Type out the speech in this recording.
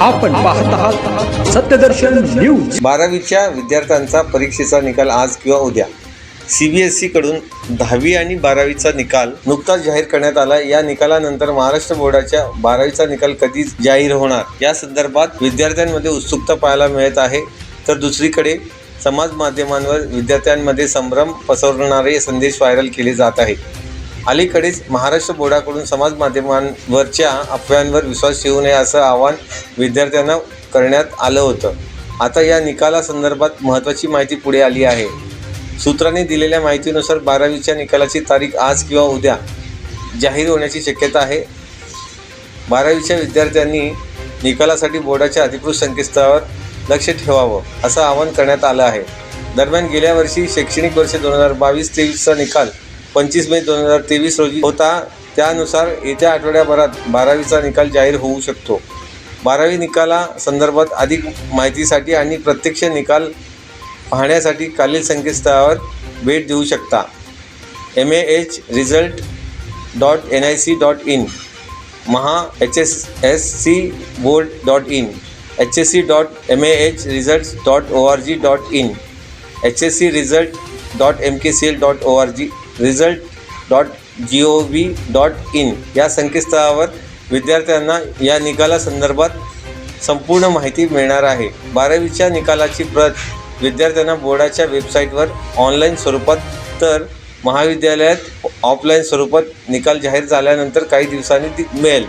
आपण पाहत आहात सत्यदर्शन न्यूज. बारावीच्या विद्यार्थ्यांचा परीक्षेचा निकाल आज किंवा उद्या. सी बी एसकडून दहावी आणि बारावीचा निकाल नुकताच जाहीर करण्यात आला. या निकालानंतर महाराष्ट्र बोर्डाच्या बारावीचा निकाल कधी जाहीर होणार? या संदर्भात विद्यार्थ्यांमध्ये उत्सुकता पाहायला मिळत आहे. तर दुसरीकडे समाज माध्यमांवर विद्यार्थ्यांमध्ये संभ्रम पसरवणारे संदेश व्हायरल केले जात आहेत. अलीकडेच महाराष्ट्र बोर्डाकडून समाज माध्यमांवरच्या अफवांवर विश्वास ठेवू नये असं आवाहन विद्यार्थ्यांना करण्यात आलं होतं. आता या निकालासंदर्भात महत्त्वाची माहिती पुढे आली आहे. सूत्रांनी दिलेल्या माहितीनुसार बारावीच्या निकालाची तारीख आज किंवा उद्या जाहीर होण्याची शक्यता आहे. बारावीच्या विद्यार्थ्यांनी निकालासाठी बोर्डाच्या अधिकृत संकेतस्थळावर लक्ष ठेवावं असं आवाहन करण्यात आलं आहे. दरम्यान गेल्या वर्षी शैक्षणिक वर्ष दोन हजार बावीस तेवीसचा निकाल पंचवीस मे दोन हजार तेवीस रोजी होता. त्यानुसार येत्या आठवड्याभरात बारावीचा निकाल जाहीर होऊ शकतो. बारावी निकाला संदर्भात अधिक माहितीसाठी आणि प्रत्यक्ष निकाल पाहण्यासाठी खालील संकेतस्थळावर भेट देऊ शकता. M A H result dot N I C dot in Maha H S S C board dot in H S C dot M A H result dot O R G dot in H S C result dot M K C L dot O R G result dot G O V dot in या संकेतस्थळावर विद्यार्थ्यांना या निकालासंदर्भात संपूर्ण माहिती मिळणार आहे. बारावीच्या निकालाची प्रत विद्यार्थ्यांना बोर्डाच्या वेबसाईटवर ऑनलाईन स्वरूपात तर महाविद्यालयात ऑफलाईन स्वरूपात निकाल जाहीर झाल्यानंतर काही दिवसांनी ती मिळेल.